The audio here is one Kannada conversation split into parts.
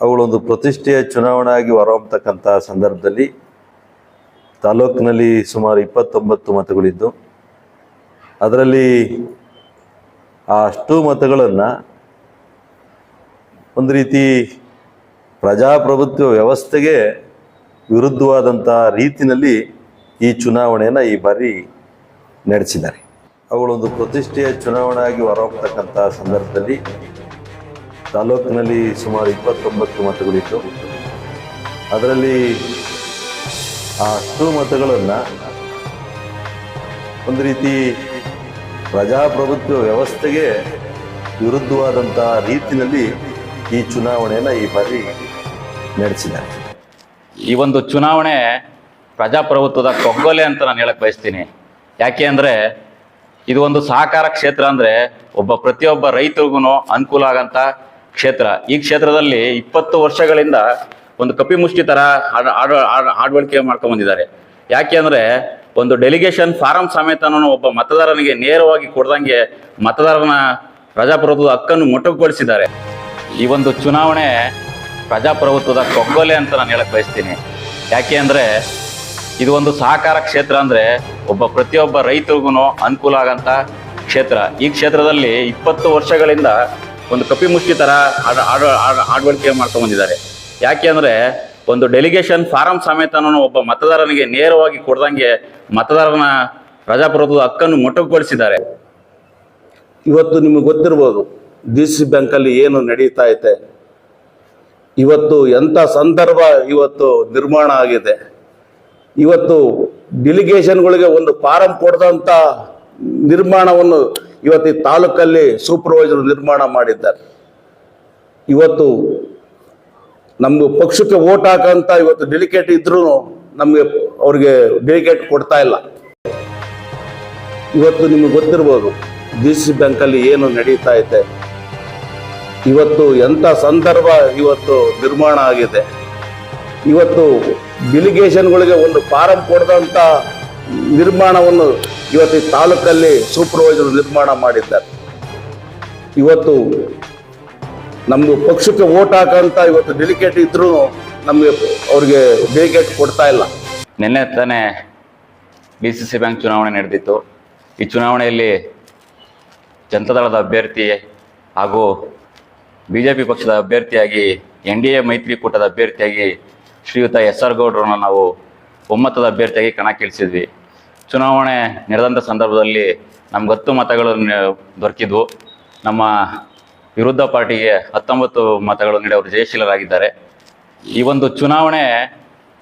ಅವುಗಳೊಂದು ಪ್ರತಿಷ್ಠೆಯ ಚುನಾವಣೆ ಆಗಿ ಹೊರಹೊಮ್ಮತಕ್ಕಂಥ ಸಂದರ್ಭದಲ್ಲಿ ತಾಲೂಕಿನಲ್ಲಿ ಸುಮಾರು ಇಪ್ಪತ್ತೊಂಬತ್ತು ಮತಗಳಿದ್ದು, ಅದರಲ್ಲಿ ಆ ಅಷ್ಟು ಮತಗಳನ್ನು ಒಂದು ರೀತಿ ಪ್ರಜಾಪ್ರಭುತ್ವ ವ್ಯವಸ್ಥೆಗೆ ವಿರುದ್ಧವಾದಂಥ ರೀತಿಯಲ್ಲಿ ಈ ಚುನಾವಣೆಯನ್ನು ಈ ಬಾರಿ ನಡೆಸಿದ್ದಾರೆ. ಅವುಗಳೊಂದು ಪ್ರತಿಷ್ಠೆಯ ಚುನಾವಣೆ ಆಗಿ ಹೊರಹೊಮ್ಮತಕ್ಕಂಥ ಸಂದರ್ಭದಲ್ಲಿ ತಾಲೂಕಿನಲ್ಲಿ ಸುಮಾರು ಇಪ್ಪತ್ತೊಂಬತ್ತು ಮತಗಳಿತ್ತು ಅದರಲ್ಲಿ ಆ ಅಷ್ಟು ಮತಗಳನ್ನು ಒಂದು ರೀತಿ ಪ್ರಜಾಪ್ರಭುತ್ವ ವ್ಯವಸ್ಥೆಗೆ ವಿರುದ್ಧವಾದಂಥ ರೀತಿಯಲ್ಲಿ ಈ ಚುನಾವಣೆಯನ್ನು ಈ ಬಾರಿ ನಡೆಸಿದ್ದಾರೆ. ಈ ಒಂದು ಚುನಾವಣೆ ಪ್ರಜಾಪ್ರಭುತ್ವದ ಕೊಗ್ಗೊಲೆ ಅಂತ ನಾನು ಹೇಳಕ್ ಬಯಸ್ತೀನಿ. ಯಾಕೆ ಅಂದರೆ ಇದು ಒಂದು ಸಹಕಾರ ಕ್ಷೇತ್ರ ಅಂದರೆ ಒಬ್ಬ ಪ್ರತಿಯೊಬ್ಬ ರೈತರಿಗೂ ಅನುಕೂಲ ಆಗಂತ ಕ್ಷೇತ್ರ. ಈ ಕ್ಷೇತ್ರದಲ್ಲಿ ಇಪ್ಪತ್ತು ವರ್ಷಗಳಿಂದ ಒಂದು ಕಪಿಮುಷ್ಟಿ ಥರ ತರ ಆಡ ಆಡ- ಆಡಳಿಕೆ ಮಾಡ್ಕೊಂಡ್ ಬಂದಿದ್ದಾರೆ. ಯಾಕೆ ಅಂದರೆ ಒಂದು ಡೆಲಿಗೇಷನ್ ಫಾರಂ ಸಮೇತನೂ ಒಬ್ಬ ಮತದಾರನಿಗೆ ನೇರವಾಗಿ ಕೊಡ್ದಂಗೆ ಮತದಾರನ ಪ್ರಜಾಪ್ರಭುತ್ವದ ಹಕ್ಕನ್ನು ಮೊಟಕುಗೊಳಿಸಿದ್ದಾರೆ. ಈ ಒಂದು ಚುನಾವಣೆ ಪ್ರಜಾಪ್ರಭುತ್ವದ ಕೊಗ್ಗೊಲೆ ಅಂತ ನಾನು ಹೇಳಕ್ ಬಯಸ್ತೀನಿ. ಯಾಕೆ ಅಂದರೆ ಇದು ಒಂದು ಸಹಕಾರ ಕ್ಷೇತ್ರ ಅಂದರೆ ಒಬ್ಬ ಪ್ರತಿಯೊಬ್ಬ ರೈತರಿಗೂ ಅನುಕೂಲ ಆಗಂತ ಕ್ಷೇತ್ರ. ಈ ಕ್ಷೇತ್ರದಲ್ಲಿ ಇಪ್ಪತ್ತು ವರ್ಷಗಳಿಂದ ಒಂದು ಕಪಿಮುಷ್ಟಿ ಥರ ಆಡ ಆಡ ಆಡ- ಆಡಳಿಕೆ ಬಂದಿದ್ದಾರೆ. ಯಾಕೆ ಅಂದರೆ ಒಂದು ಡೆಲಿಗೇಷನ್ ಫಾರಂ ಸಮೇತನೂ ಒಬ್ಬ ಮತದಾರನಿಗೆ ನೇರವಾಗಿ ಕೊಡ್ದಂಗೆ ಮತದಾರನ ಪ್ರಜಾಪ್ರಭುತ್ವದ ಹಕ್ಕನ್ನು ಮೊಟಕುಗೊಳಿಸಿದ್ದಾರೆ. ಇವತ್ತು ನಿಮಗೆ ಗೊತ್ತಿರ್ಬೋದು ಡಿ ಸಿ ಬ್ಯಾಂಕಲ್ಲಿ ಏನು ನಡೀತಾ ಐತೆ. ಇವತ್ತು ಎಂಥ ಸಂದರ್ಭ ಇವತ್ತು ನಿರ್ಮಾಣ ಆಗಿದೆ. ಇವತ್ತು ಡೆಲಿಗೇಷನ್ಗಳಿಗೆ ಒಂದು ಫಾರಂ ಕೊಡದಂಥ ನಿರ್ಮಾಣವನ್ನು ಇವತ್ತು ಈ ತಾಲೂಕಲ್ಲಿ ಸೂಪರ್ವೈಸರ್ ನಿರ್ಮಾಣ ಮಾಡಿದ್ದಾರೆ. ಇವತ್ತು ನಮ್ಗೆ ಪಕ್ಷಕ್ಕೆ ಓಟ್ ಹಾಕಂತ ಇವತ್ತು ಡೆಲಿಕೇಟ್ ಇದ್ರೂ ನಮಗೆ ಅವ್ರಿಗೆ ಡೆಲಿಕೇಟ್ ಕೊಡ್ತಾ ಇಲ್ಲ. ಇವತ್ತು ನಿಮಗೆ ಗೊತ್ತಿರ್ಬೋದು ಡಿ ಸಿ ಬ್ಯಾಂಕಲ್ಲಿ ಏನು ನಡೀತಾ ಇದೆ. ಇವತ್ತು ಎಂಥ ಸಂದರ್ಭ ಇವತ್ತು ನಿರ್ಮಾಣ ಆಗಿದೆ. ಇವತ್ತು ಡೆಲಿಗೇಷನ್ಗಳಿಗೆ ಒಂದು ಫಾರಂ ಕೊಡದಂಥ ನಿರ್ಮಾಣವನ್ನು ಇವತ್ತು ಈ ತಾಲೂಕಲ್ಲಿ ಸೂಪರ್ವೈಸರ್ ನಿರ್ಮಾಣ ಮಾಡಿದ್ದಾರೆ. ಇವತ್ತು ನಮ್ಮದು ಪಕ್ಷಕ್ಕೆ ಓಟ್ ಹಾಕಂತ ಇವತ್ತು ಡೆಲಿಕೇಟ್ ಇದ್ರೂ ನಮಗೆ ಅವ್ರಿಗೆ ಡೆಲಿಕೇಟ್ ಕೊಡ್ತಾ ಇಲ್ಲ. ನಿನ್ನೆ ತಾನೇ ಬಿ ಸಿ ಸಿ ಬ್ಯಾಂಕ್ ಚುನಾವಣೆ ನಡೆದಿತ್ತು. ಈ ಚುನಾವಣೆಯಲ್ಲಿ ಜನತಾದಳದ ಅಭ್ಯರ್ಥಿ ಹಾಗೂ ಬಿ ಜೆ ಪಿ ಪಕ್ಷದ ಅಭ್ಯರ್ಥಿಯಾಗಿ ಎನ್ ಡಿ ಎ ಮೈತ್ರಿಕೂಟದ ಅಭ್ಯರ್ಥಿಯಾಗಿ ಶ್ರೀಯುತ ಎಸ್ ಆರ್ ಗೌಡ್ರನ್ನ ನಾವು ಒಮ್ಮತದ ಅಭ್ಯರ್ಥಿಯಾಗಿ ಕಣಕ್ಕಿಳಿಸಿದ್ವಿ. ಚುನಾವಣೆ ನಡೆದಂಥ ಸಂದರ್ಭದಲ್ಲಿ ನಮ್ಗೆ ಹತ್ತು ಮತಗಳು ದೊರಕಿದ್ವು. ನಮ್ಮ ವಿರುದ್ಧ ಪಾರ್ಟಿಗೆ ಹತ್ತೊಂಬತ್ತು ಮತಗಳು ನೀಡಿ ಅವರು ಜಯಶೀಲರಾಗಿದ್ದಾರೆ. ಈ ಒಂದು ಚುನಾವಣೆ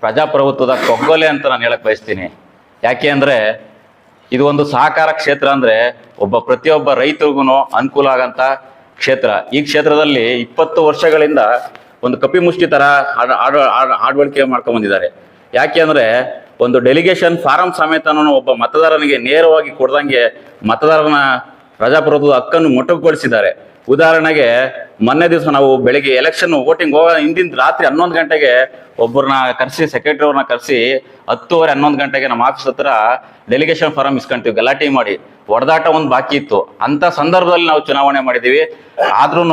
ಪ್ರಜಾಪ್ರಭುತ್ವದ ಕೊಗ್ಗೊಲೆ ಅಂತ ನಾನು ಹೇಳಕ್ ಬಯಸ್ತೀನಿ. ಯಾಕೆ ಅಂದರೆ ಇದು ಒಂದು ಸಹಕಾರ ಕ್ಷೇತ್ರ ಅಂದರೆ ಒಬ್ಬ ಪ್ರತಿಯೊಬ್ಬ ರೈತರಿಗೂ ಅನುಕೂಲ ಆಗಂತ ಕ್ಷೇತ್ರ. ಈ ಕ್ಷೇತ್ರದಲ್ಲಿ ಇಪ್ಪತ್ತು ವರ್ಷಗಳಿಂದ ಒಂದು ಕಪಿಮುಷ್ಟಿ ಥರ ಆಡ ಆಡ ಆಡ- ಆಡಳಿಕೆ ಮಾಡ್ಕೊಂಡ್ ಬಂದಿದ್ದಾರೆ. ಯಾಕೆ ಅಂದರೆ ಒಂದು ಡೆಲಿಗೇಷನ್ ಫಾರಂ ಸಮೇತನೂ ಒಬ್ಬ ಮತದಾರನಿಗೆ ನೇರವಾಗಿ ಕೊಡ್ದಂಗೆ ಮತದಾರನ ಪ್ರಜಾಪ್ರಭುತ್ವದ ಹಕ್ಕನ್ನು ಮೊಟಕುಗೊಳಿಸಿದ್ದಾರೆ. ಉದಾಹರಣೆಗೆ, ಮೊನ್ನೆ ದಿವಸ ನಾವು ಬೆಳಿಗ್ಗೆ ಎಲೆಕ್ಷನ್ ವೋಟಿಂಗ್ ಹೋಗೋ ಹಿಂದಿನ ರಾತ್ರಿ ಹನ್ನೊಂದು ಗಂಟೆಗೆ ಒಬ್ಬರನ್ನ ಕರೆಸಿ ಸೆಕ್ರೆಟರಿ ಅವ್ರನ್ನ ಕರೆಸಿ ಹತ್ತುವರೆ, ಹನ್ನೊಂದು ಗಂಟೆಗೆ ನಮ್ಮ ಆಫೀಸ್ ಹತ್ರ ಡೆಲಿಗೇಷನ್ ಫಾರಂ ಇಸ್ಕೊಂತೀವಿ, ಗಲಾಟೆ ಮಾಡಿ. ಹೊಡೆದಾಟ ಒಂದು ಬಾಕಿ ಇತ್ತು. ಅಂತ ಸಂದರ್ಭದಲ್ಲಿ ನಾವು ಚುನಾವಣೆ ಮಾಡಿದ್ದೀವಿ ಆದ್ರೂ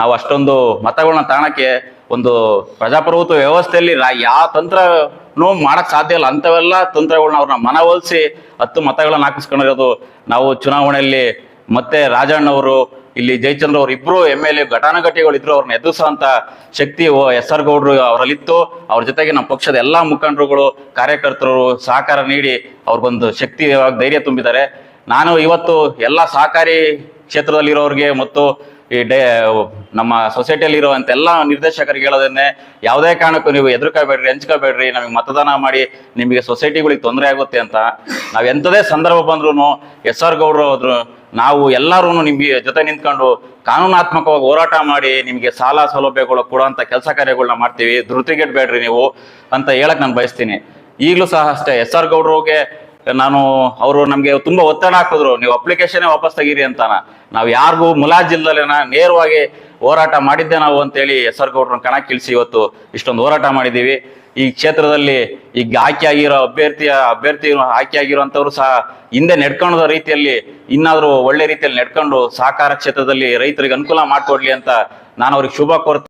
ನಾವು ಅಷ್ಟೊಂದು ಮತಗಳನ್ನ ತಾಣಕ್ಕೆ ಒಂದು ಪ್ರಜಾಪ್ರಭುತ್ವ ವ್ಯವಸ್ಥೆಯಲ್ಲಿ ಯಾವ ಯಾವ ತಂತ್ರನೂ ಮಾಡಕ್ ಸಾಧ್ಯ ಇಲ್ಲ. ಅಂಥವೆಲ್ಲ ತಂತ್ರಗಳನ್ನ ಅವ್ರನ್ನ ಮನವೊಲಿಸಿ ಹತ್ತು ಮತಗಳನ್ನ ಹಾಕಿಸ್ಕೊಂಡಿರೋದು ನಾವು ಚುನಾವಣೆಯಲ್ಲಿ ಮತ್ತೆ ರಾಜಣ್ಣವರು, ಇಲ್ಲಿ ಜಯಚಂದ್ರ ಅವರು ಇಬ್ರು ಎಂ ಎಲ್ ಎ ಘಟಾನುಘಟಿಗಳು ಇದ್ರು ಅವ್ರನ್ನ ಎದುರಿಸುವಂತ ಶಕ್ತಿ ಎಸ್ ಆರ್ ಗೌಡ್ರು ಅವರಲ್ಲಿತ್ತು. ಅವ್ರ ಜೊತೆಗೆ ನಮ್ಮ ಪಕ್ಷದ ಎಲ್ಲಾ ಮುಖಂಡರುಗಳು, ಕಾರ್ಯಕರ್ತರು ಸಹಕಾರ ನೀಡಿ ಅವ್ರಿಗೊಂದು ಶಕ್ತಿ ಧೈರ್ಯ ತುಂಬಿದ್ದಾರೆ. ನಾನು ಇವತ್ತು ಎಲ್ಲ ಸಹಕಾರಿ ಕ್ಷೇತ್ರದಲ್ಲಿರೋರಿಗೆ ಮತ್ತು ಈ ಡೇ, ನಮ್ಮ ಸೊಸೈಟಿಯಲ್ಲಿ ಇರುವಂತ ಎಲ್ಲ ನಿರ್ದೇಶಕರಿಗೆ ಹೇಳೋದನ್ನೇ, ಯಾವುದೇ ಕಾರಣಕ್ಕೂ ನೀವು ಎದುರ್ಕೋಬೇಡ್ರಿ, ಹಂಚ್ಕೋಬೇಡ್ರಿ, ನಮಗೆ ಮತದಾನ ಮಾಡಿ ನಿಮಗೆ ಸೊಸೈಟಿಗಳಿಗೆ ತೊಂದರೆ ಆಗುತ್ತೆ ಅಂತ ನಾವು ಎಂಥದೇ ಸಂದರ್ಭ ಬಂದ್ರೂ ಎಸ್ ಆರ್ ಗೌಡ್ರು ಹೋದ್ರು ನಾವು ಎಲ್ಲರೂ ನಿಮಗೆ ಜೊತೆ ನಿಂತ್ಕೊಂಡು ಕಾನೂನಾತ್ಮಕವಾಗಿ ಹೋರಾಟ ಮಾಡಿ ನಿಮಗೆ ಸಾಲ ಸೌಲಭ್ಯಗಳು ಕೊಡುವಂಥ ಕೆಲಸ ಕಾರ್ಯಗಳನ್ನ ಮಾಡ್ತೀವಿ, ಧೃತಿಗೆಡ್ಬೇಡ್ರಿ ನೀವು ಅಂತ ಹೇಳಕ್ ನಾನು ಬಯಸ್ತೀನಿ. ಈಗಲೂ ಸಹ ಅಷ್ಟೇ, ಎಸ್ ಆರ್ ಗೌಡ್ರಿಗೆ ನಾನು, ಅವರು ನಮಗೆ ತುಂಬಾ ಒತ್ತಡ ಹಾಕಿದ್ರು. ನೀವು ಅಪ್ಲಿಕೇಶನ್ ವಾಪಸ್ ತೆಗೀರಿ ಅಂತ ನಾವು ಯಾರಿಗೂ ಮುಲಾಜಿಲ್ದಲೇನ ನೇರವಾಗಿ ಹೋರಾಟ ಮಾಡಿದ್ದೆ ನಾವು ಅಂತೇಳಿ ಎಸ್ ಆರ್ ಗೌಡ್ರನ್ನ ಕಣಕ್ಕಿಳಿಸಿ ಇವತ್ತು ಇಷ್ಟೊಂದು ಹೋರಾಟ ಮಾಡಿದ್ದೀವಿ. ಈ ಕ್ಷೇತ್ರದಲ್ಲಿ ಈಗ ಆಯ್ಕೆ ಆಗಿರೋ ಅಭ್ಯರ್ಥಿಯ ಅಭ್ಯರ್ಥಿ ಆಯ್ಕೆ ಆಗಿರುವಂಥವ್ರು ಸಹ ಹಿಂದೆ ನಡ್ಕೊಂಡ ರೀತಿಯಲ್ಲಿ ಇನ್ನಾದರೂ ಒಳ್ಳೆ ರೀತಿಯಲ್ಲಿ ನಡ್ಕೊಂಡು ಸಹಕಾರ ಕ್ಷೇತ್ರದಲ್ಲಿ ರೈತರಿಗೆ ಅನುಕೂಲ ಮಾಡಿಕೊಡ್ಲಿ ಅಂತ ನಾನು ಅವ್ರಿಗೆ ಶುಭ ಕೋರ್ತೀನಿ